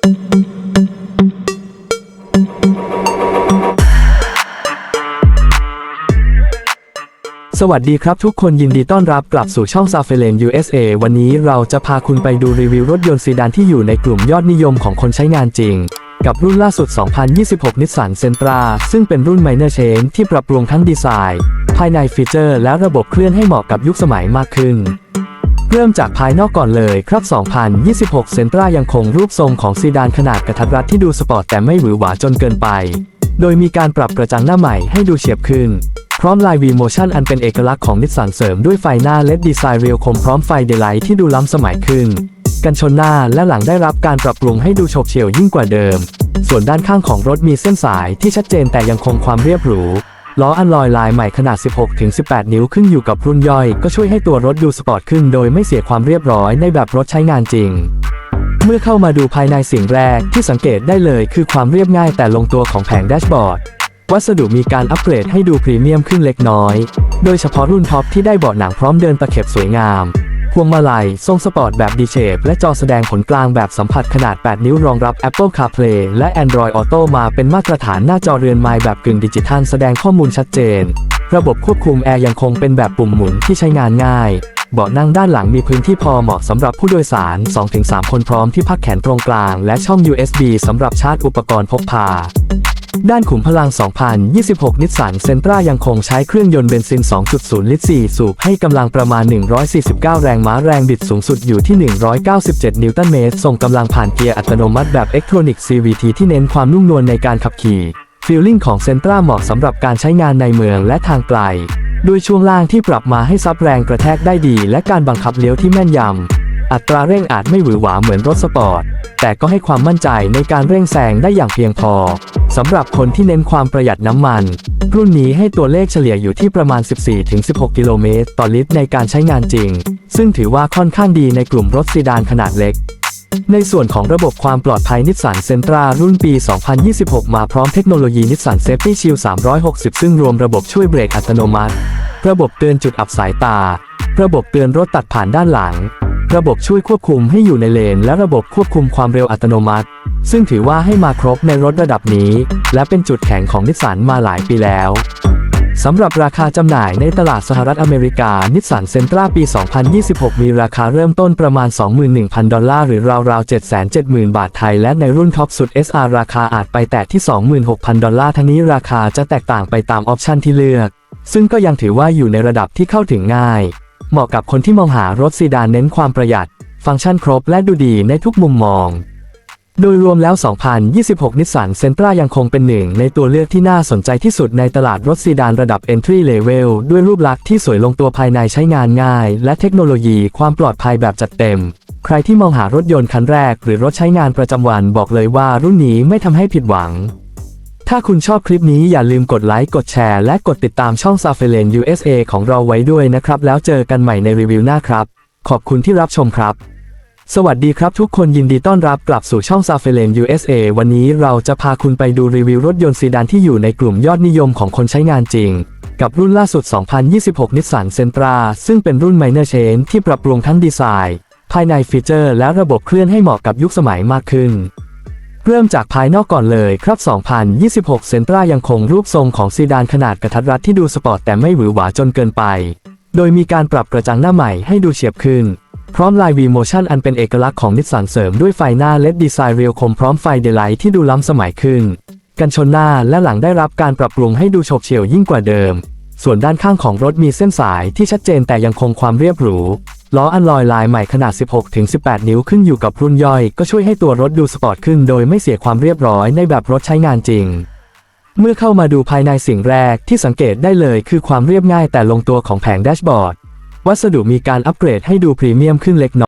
สวัสดีครับทุกคนยินดีต้อนรับกลับสู่ช่อง s a f e l a n USA วันนี้เราจะพาคุณไปดูรีวิวรถยนต์ซีดานที่อยู่ในกลุ่มยอดนิยมของคนใช้งานจริง กับรุ่นล่าสุด 2026 Nissan Sentra ซึ่งเป็นรุ่น Minor Change ที่ปรับปรุงทั้งดีไซน์ ภายในฟีเจอร์และระบบเคลื่อนให้เหมาะกับยุคสมัยมากขึ้น เริ่มจากภายนอกก่อนเลยครับ 2026 Sentra ยังคงรูปทรงของซีดานขนาดกระทัดรัดที่ดูสปอร์ตแต่ไม่หวือหวาจนเกินไป โดยมีการปรับกระจังหน้าใหม่ให้ดูเฉียบขึ้น พร้อมลาย V-Motion อันเป็นเอกลักษณ์ของนิสสันเสริมด้วยไฟหน้าเลดดีไซน์เรียวคมพร้อมไฟเดลไลท์ที่ดูล้ำสมัยขึ้น กันชนหน้าและหลังได้รับการปรับปรุงให้ดูโฉบเฉี่ยวยิ่งกว่าเดิม ส่วนด้านข้างของรถมีเส้นสายที่ชัดเจนแต่ยังคงความเรียบหรู ล้ออันลอยลายใหม่ขนาด 16-18 นิ้วขึ้นอยู่กับรุ่นย่อย ก็ช่วยให้ตัวรถดูสปอร์ตขึ้นโดยไม่เสียความเรียบร้อยในแบบรถใช้งานจริง เมื่อเข้ามาดูภายในสิ่งแรกที่สังเกตได้เลยคือความเรียบง่ายแต่ลงตัวของแผงแดชบอร์ดวัสดุมีการอัปเกรดให้ดูพรีเมียมขึ้นเล็กน้อย โดยเฉพาะรุ่นท็อปที่ได้เบาะหนังพร้อมเดินตะเข็บสวยงาม วงมาลัย ทรงสปอร์ตแบบดีเชฟและจอแสดงผลกลางแบบสัมผัสขนาด 8 นิ้วรองรับ Apple CarPlay และ Android Auto มาเป็นมาตรฐานหน้าจอเรือนไม้แบบกึ่งดิจิทัลแสดงข้อมูลชัดเจน ระบบควบคุมแอร์ยังคงเป็นแบบปุ่มหมุนที่ใช้งานง่ายเบาะนั่งด้านหลังมีพื้นที่พอเหมาะสำหรับผู้โดยสาร 2-3 คนพร้อมที่พักแขนตรงกลาง และช่อง USB สำหรับชาร์จอุปกรณ์พกพา ด้านขุมพลัง 2026 นิสสันเซนตรายังคงใช้เครื่องยนต์เบนซิน 2.0 ลิตร 4 สูบ ให้กำลังประมาณ 149 แรงม้าแรงบิดสูงสุดอยู่ที่ 197 นิวตันเมตร ส่งกำลังผ่านเกียร์อัตโนมัติแบบ Electronic CVT ที่เน้นความนุ่มนวลในการขับขี่ฟีลลิ่งของเซนตราเหมาะสำหรับการใช้งานในเมืองและทางไกลด้วยช่วงล่างที่ปรับมาให้ซับแรงกระแทกได้ดี และการบังคับเลี้ยวที่แม่นยำ อัตราเร่งอาจไม่หวือหวาเหมือนรถสปอร์ต แต่ก็ให้ความมั่นใจในการเร่งแซงได้อย่างเพียงพอสำหรับคนที่เน้นความประหยัดน้ำมัน รุ่นนี้ให้ตัวเลขเฉลี่ยอยู่ที่ประมาณ 14-16 กิโลเมตรต่อลิตรในการใช้งานจริง ซึ่งถือว่าค่อนข้างดีในกลุ่มรถซีดานขนาดเล็ก ในส่วนของระบบความปลอดภัยนิสสันเซนตรารุ่นปี 2026 มาพร้อมเทคโนโลยีนิสสันเซฟตี้ชิล360 ซึ่งรวมระบบช่วยเบรกอัตโนมัติ ระบบเตือนจุดอับสายตา ระบบเตือนรถตัดผ่านด้านหลัง ระบบช่วยควบคุมให้อยู่ในเลน และระบบควบคุมความเร็วอัตโนมัติ ซึ่งถือว่าให้มาครบในรถระดับนี้ และเป็นจุดแข็งของนิสสันมาหลายปีแล้วสำหรับราคาจำหน่ายในตลาดสหรัฐอเมริกา นิสสันเซนตราปี 2026 มีราคาเริ่มต้นประมาณ 21,000 ดอลลาร์ หรือราวๆ 770,000 บาทไทย และในรุ่นท็อปสุด SR ราคาอาจไปแตะที่ 26,000 ดอลลาร์ ทั้งนี้ราคาจะแตกต่างไปตามออปชันที่เลือก ซึ่งก็ยังถือว่าอยู่ในระดับที่เข้าถึงง่าย เหมาะกับคนที่มองหารถซีดานเน้นความประหยัด ฟังก์ชันครบและดูดีในทุกมุมมอง โดยรวมแล้ว 2026นิสสันเซนตรายังคงเป็นหนึ่งในตัวเลือกที่น่าสนใจที่สุดในตลาดรถซีดานระดับ Entry Level ด้วยรูปลักษณ์ที่สวยลงตัวภายในใช้งานง่าย และเทคโนโลยีความปลอดภัยแบบจัดเต็ม ใครที่มองหารถยนต์คันแรก หรือรถใช้งานประจำวันบอกเลยว่ารุ่นนี้ไม่ทำให้ผิดหวัง ถ้าคุณชอบคลิปนี้อย่าลืมกดไลค์ กดแชร์ และกดติดตามช่อง s a f e l a n USA ของเราไว้ด้วยนะครับ แล้วเจอกันใหม่ในรีวิวหน้าครับ ขอบคุณที่รับชมครับ สวัสดีครับทุกคนยินดีต้อนรับกลับสู่ช่อง s a f e l a n USA วันนี้เราจะพาคุณไปดูรีวิวรถยนต์ซีดานที่อยู่ในกลุ่มยอดนิยมของคนใช้งานจริง กับรุ่นล่าสุด 2026 Nissan Sentra ซึ่งเป็นรุ่น Minor Change ที่ปรับปรุงทั้งดีไซน์ ภายในฟีเจอร์ และระบบเคลื่อนให้เหมาะกับยุคสมัยมากขึ้น เริ่มจากภายนอกก่อนเลยครับ 2026 Sentra ยังคงรูปทรงของซีดานขนาดกระทัดรัดที่ดูสปอร์ตแต่ไม่หวือหวาจนเกินไป โดยมีการปรับกระจังหน้าใหม่ให้ดูเฉียบขึ้น พร้อมลาย V-Motion อันเป็นเอกลักษณ์ของนิสสันเสริมด้วยไฟหน้าเลดดีไซน์เรียวคมพร้อมไฟเดลไลท์ที่ดูล้ำสมัยขึ้น กันชนหน้าและหลังได้รับการปรับปรุงให้ดูโฉบเฉี่ยวยิ่งกว่าเดิม ส่วนด้านข้างของรถมีเส้นสายที่ชัดเจนแต่ยังคงความเรียบหรู ล้ออันลอยลายใหม่ขนาด 16-18 นิ้วขึ้นอยู่กับรุ่นย่อย ก็ช่วยให้ตัวรถดูสปอร์ตขึ้นโดยไม่เสียความเรียบร้อยในแบบรถใช้งานจริง เมื่อเข้ามาดูภายในสิ่งแรกที่สังเกตได้เลยคือความเรียบง่ายแต่ลงตัวของแผงแดชบอร์ด วัสดุมีการอัปเกรดให้ดูพรีเมียมขึ้นเล็กน้อย